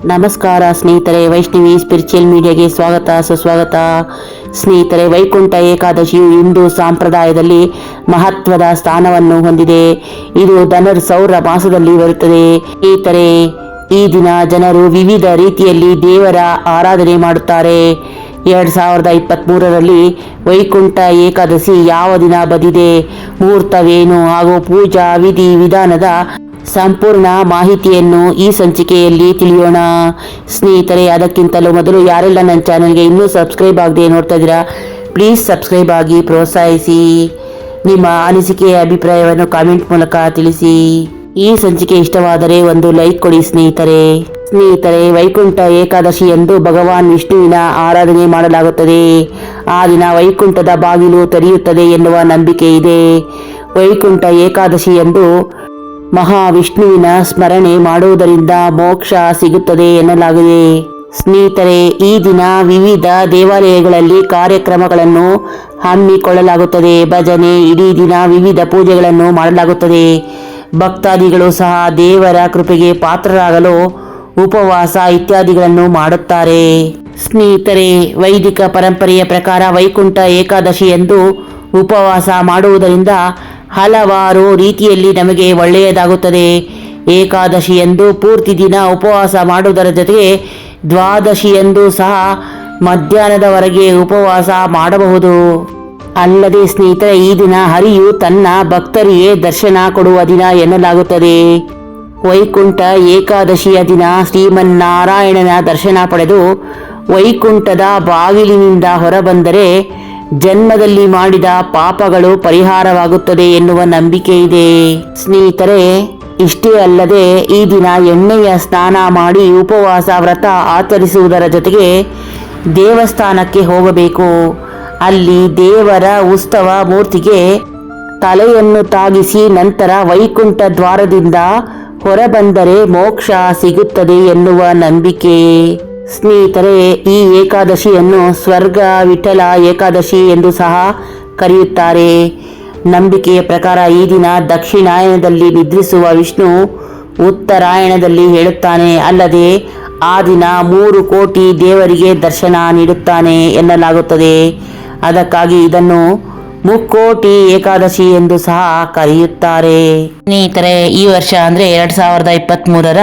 ನಮಸ್ಕಾರ ಸ್ನೇಹಿತರೆ, ವೈಷ್ಣವಿ ಸ್ಪಿರಿಚುವಲ್ ಮೀಡಿಯಾಗೆ ಸ್ವಾಗತ, ಸುಸ್ವಾಗತ. ಸ್ನೇಹಿತರೆ, ವೈಕುಂಠ ಏಕಾದಶಿಯು ಹಿಂದೂ ಸಂಪ್ರದಾಯದಲ್ಲಿ ಮಹತ್ವದ ಸ್ಥಾನವನ್ನು ಹೊಂದಿದೆ. ಇದು ಧನುರ್ ಸೌರ ಮಾಸದಲ್ಲಿ ಬರುತ್ತದೆ. ಸ್ನೇಹಿತರೆ, ಈ ದಿನ ಜನರು ವಿವಿಧ ರೀತಿಯಲ್ಲಿ ದೇವರ ಆರಾಧನೆ ಮಾಡುತ್ತಾರೆ. ಎರಡ್ ಸಾವಿರದ ಇಪ್ಪತ್ತ್ಮೂರರಲ್ಲಿ ವೈಕುಂಠ ಏಕಾದಶಿ ಯಾವ ದಿನ ಬದಿದೆ? ಮುಹೂರ್ತವೇನು ಹಾಗೂ ಪೂಜಾ ವಿಧಿ ವಿಧಾನದ ಸಂಪೂರ್ಣ ಮಾಹಿತಿಯನ್ನು ಈ ಸಂಚಿಕೆಯಲ್ಲಿ ತಿಳಿಯೋಣ. ಸ್ನೇಹಿತರೆ, ಅದಕ್ಕಿಂತಲೂ ಮೊದಲು ಯಾರೆಲ್ಲ ನನ್ನ ಚಾನಲ್ಗೆ ಇನ್ನೂ ಸಬ್ಸ್ಕ್ರೈಬ್ ಆಗದೆ ನೋಡ್ತಾ ಇದ್ದೀರಾ, ಪ್ಲೀಸ್ ಸಬ್ಸ್ಕ್ರೈಬ್ ಆಗಿ ಪ್ರೋತ್ಸಾಹಿಸಿ. ನಿಮ್ಮ ಅನಿಸಿಕೆಯ ಅಭಿಪ್ರಾಯವನ್ನು ಕಾಮೆಂಟ್ ಮೂಲಕ ತಿಳಿಸಿ. ಈ ಸಂಚಿಕೆ ಇಷ್ಟವಾದರೆ ಒಂದು ಲೈಕ್ ಕೊಡಿ ಸ್ನೇಹಿತರೆ. ಸ್ನೇಹಿತರೆ, ವೈಕುಂಠ ಏಕಾದಶಿ ಎಂದು ಭಗವಾನ್ ವಿಷ್ಣುವಿನ ಆರಾಧನೆ ಮಾಡಲಾಗುತ್ತದೆ. ಆ ದಿನ ವೈಕುಂಠದ ಬಾಗಿಲು ತೆರೆಯುತ್ತದೆ ಎನ್ನುವ ನಂಬಿಕೆ ಇದೆ. ವೈಕುಂಠ ಏಕಾದಶಿ ಎಂದು ಮಹಾವಿಷ್ಣುವಿನ ಸ್ಮರಣೆ ಮಾಡುವುದರಿಂದ ಮೋಕ್ಷ ಸಿಗುತ್ತದೆ ಎನ್ನಲಾಗಿದೆ. ಸ್ನೇಹಿತರೆ, ಈ ದಿನ ವಿವಿಧ ದೇವಾಲಯಗಳಲ್ಲಿ ಕಾರ್ಯಕ್ರಮಗಳನ್ನು ಹಮ್ಮಿಕೊಳ್ಳಲಾಗುತ್ತದೆ. ಭಜನೆ, ಇಡೀ ದಿನ ವಿವಿಧ ಪೂಜೆಗಳನ್ನು ಮಾಡಲಾಗುತ್ತದೆ. ಭಕ್ತಾದಿಗಳು ಸಹ ದೇವರ ಕೃಪೆಗೆ ಪಾತ್ರರಾಗಲು ಉಪವಾಸ ಇತ್ಯಾದಿಗಳನ್ನು ಮಾಡುತ್ತಾರೆ. ಸ್ನೇಹಿತರೆ, ವೈದಿಕ ಪರಂಪರೆಯ ಪ್ರಕಾರ ವೈಕುಂಠ ಏಕಾದಶಿ ಎಂದು ಉಪವಾಸ ಮಾಡುವುದರಿಂದ ಹಲವಾರು ರೀತಿಯಲ್ಲಿ ನಮಗೆ ಒಳ್ಳೆಯದಾಗುತ್ತದೆ. ಏಕಾದಶಿಯಂದು ಪೂರ್ತಿ ದಿನ ಉಪವಾಸ ಮಾಡುವುದರ ಜೊತೆಗೆ ದ್ವಾದಶಿಯಂದು ಸಹ ಮಧ್ಯಾಹ್ನದವರೆಗೆ ಉಪವಾಸ ಮಾಡಬಹುದು. ಅಲ್ಲದೆ ಸ್ನೇಹಿತರೆ, ಈ ದಿನ ಹರಿಯು ತನ್ನ ಭಕ್ತರಿಗೆ ದರ್ಶನ ಕೊಡುವ ದಿನ ಎನ್ನಲಾಗುತ್ತದೆ. ವೈಕುಂಠ ಏಕಾದಶಿಯ ದಿನ ಶ್ರೀಮನ್ನಾರಾಯಣನ ದರ್ಶನ ಪಡೆದು ವೈಕುಂಠದ ಬಾಗಿಲಿನಿಂದ ಹೊರಬಂದರೆ ಜನ್ಮದಲ್ಲಿ ಮಾಡಿದ ಪಾಪಗಳು ಪರಿಹಾರವಾಗುತ್ತದೆ ಎನ್ನುವ ನಂಬಿಕೆ ಇದೆ. ಸ್ನೇಹಿತರೆ, ಇಷ್ಟೇ ಅಲ್ಲದೆ ಈ ದಿನ ಎಣ್ಣೆಯ ಸ್ನಾನ ಮಾಡಿ ಉಪವಾಸ ವ್ರತ ಆಚರಿಸುವುದರ ಜೊತೆಗೆ ದೇವಸ್ಥಾನಕ್ಕೆ ಹೋಗಬೇಕು. ಅಲ್ಲಿ ದೇವರ ಉತ್ಸವ ಮೂರ್ತಿಗೆ ತಲೆಯನ್ನು ತಾಗಿಸಿ ನಂತರ ವೈಕುಂಠ ದ್ವಾರದಿಂದ ಹೊರಬಂದರೆ ಮೋಕ್ಷ ಸಿಗುತ್ತದೆ ಎನ್ನುವ ನಂಬಿಕೆ. ಸ್ನೇಹಿತರೆ, ಈ ಏಕಾದಶಿಯನ್ನು ಸ್ವರ್ಗ ವಿಠಲ ಏಕಾದಶಿ ಎಂದು ಸಹ ಕರೆಯುತ್ತಾರೆ. ನಂಬಿಕೆಯ ಪ್ರಕಾರ ಈ ದಿನ ದಕ್ಷಿಣಾಯನದಲ್ಲಿ ನಿದ್ರಿಸುವ ವಿಷ್ಣು ಉತ್ತರಾಯಣದಲ್ಲಿ ಹೇಳುತ್ತಾನೆ. ಅಲ್ಲದೆ, ಆ ದಿನ ಮೂರು ಕೋಟಿ ದೇವರಿಗೆ ದರ್ಶನ ನೀಡುತ್ತಾನೆ ಎನ್ನಲಾಗುತ್ತದೆ. ಅದಕ್ಕಾಗಿ ಇದನ್ನು ಮುಕ್ಕೋಟಿ ಏಕಾದಶಿ ಎಂದು ಸಹ ಕರೆಯುತ್ತಾರೆ. ಸ್ನೇಹಿತರೆ, ಈ ವರ್ಷ ಅಂದರೆ ಎರಡು ಸಾವಿರದ ಇಪ್ಪತ್ತ್ಮೂರರ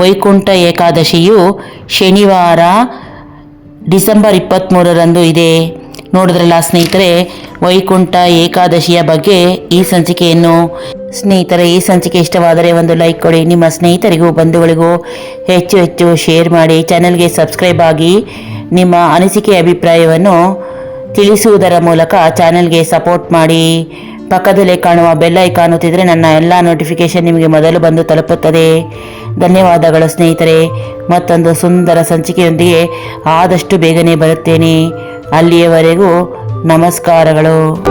ವೈಕುಂಠ ಏಕಾದಶಿಯು ಶನಿವಾರ, ಡಿಸೆಂಬರ್ ಇಪ್ಪತ್ತ್ಮೂರರಂದು ಇದೆ. ನೋಡಿದ್ರಲ್ಲ ಸ್ನೇಹಿತರೆ, ವೈಕುಂಠ ಏಕಾದಶಿಯ ಬಗ್ಗೆ ಈ ಸಂಚಿಕೆಯನ್ನು. ಸ್ನೇಹಿತರೆ, ಈ ಸಂಚಿಕೆ ಇಷ್ಟವಾದರೆ ಒಂದು ಲೈಕ್ ಕೊಡಿ. ನಿಮ್ಮ ಸ್ನೇಹಿತರಿಗೂ, ಬಂಧುಗಳಿಗೂ ಹೆಚ್ಚು ಹೆಚ್ಚು ಶೇರ್ ಮಾಡಿ. ಚಾನಲ್ಗೆ ಸಬ್ಸ್ಕ್ರೈಬ್ ಆಗಿ ನಿಮ್ಮ ಅನಿಸಿಕೆ ಅಭಿಪ್ರಾಯವನ್ನು ತಿಳಿಸುವುದರ ಮೂಲಕ ಚಾನಲ್ಗೆ ಸಪೋರ್ಟ್ ಮಾಡಿ. ಪಕ್ಕದಲ್ಲೇ ಕಾಣುವ ಬೆಲ್ ಐಕಾನ್ ಒತ್ತಿದರೆ ನನ್ನ ಎಲ್ಲ ನೋಟಿಫಿಕೇಶನ್ ನಿಮಗೆ ಮೊದಲು ಬಂದು ತಲುಪುತ್ತದೆ. ಧನ್ಯವಾದಗಳು ಸ್ನೇಹಿತರೆ. ಮತ್ತೊಂದು ಸುಂದರ ಸಂಚಿಕೆಯೊಂದಿಗೆ ಆದಷ್ಟು ಬೇಗನೆ ಬರುತ್ತೇನೆ. ಅಲ್ಲಿಯವರೆಗೂ ನಮಸ್ಕಾರಗಳು.